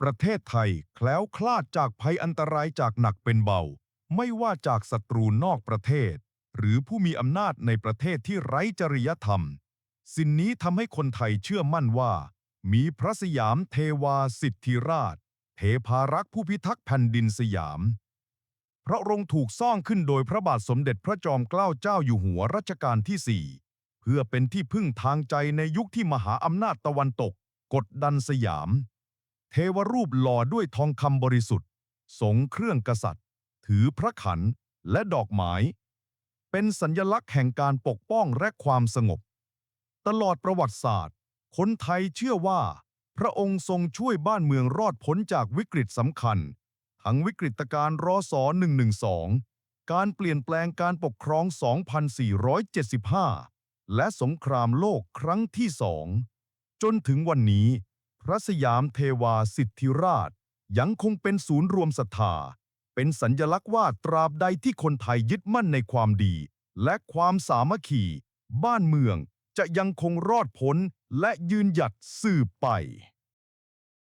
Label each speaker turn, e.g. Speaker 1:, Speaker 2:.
Speaker 1: ประเทศไทยแคล้วคลาดจากภัยอันตรายจากหนักเป็นเบา ไม่ว่าจากศัตรูนอกประเทศ หรือผู้มีอำนาจในประเทศที่ไร้จริยธรรม สิ่งนี้ทำให้คนไทยเชื่อมั่นว่า มีพระสยามเทวาสิทธิราช เทพารักษ์ผู้พิทักษ์แผ่นดินสยาม พระองค์ถูกสร้างขึ้นโดยพระบาทสมเด็จพระจอมเกล้าเจ้าอยู่หัวรัชกาลที่4เพื่อเป็นที่พึ่งทางใจในยุคที่มหาอำนาจตะวันตก กดดันสยาม เทวรูปหล่อด้วยทองคำบริสุทธิ์ทรงเครื่องกษัตริย์ ถือพระขันและดอกไม้เป็นสัญลักษณ์แห่งการปกป้องและความสงบ ตลอดประวัติศาสตร์ คนไทยเชื่อว่า พระองค์ทรงช่วยบ้านเมืองรอดพ้นจากวิกฤตสำคัญ ทั้งวิกฤตการณ์รศ112 การเปลี่ยนแปลงการปกครอง 2475 และสงครามโลกครั้งที่สอง จนถึงวันนี้ พระสยามเทวาสิทธิราช ยังคงเป็นศูนย์รวมศรัทธา เป็นสัญลักษณ์ว่าตราบใดที่คนไทยยึดมั่นในความดี และความสามัคคี บ้านเมืองจะยังคงรอดพ้นและยืนหยัดสืบไป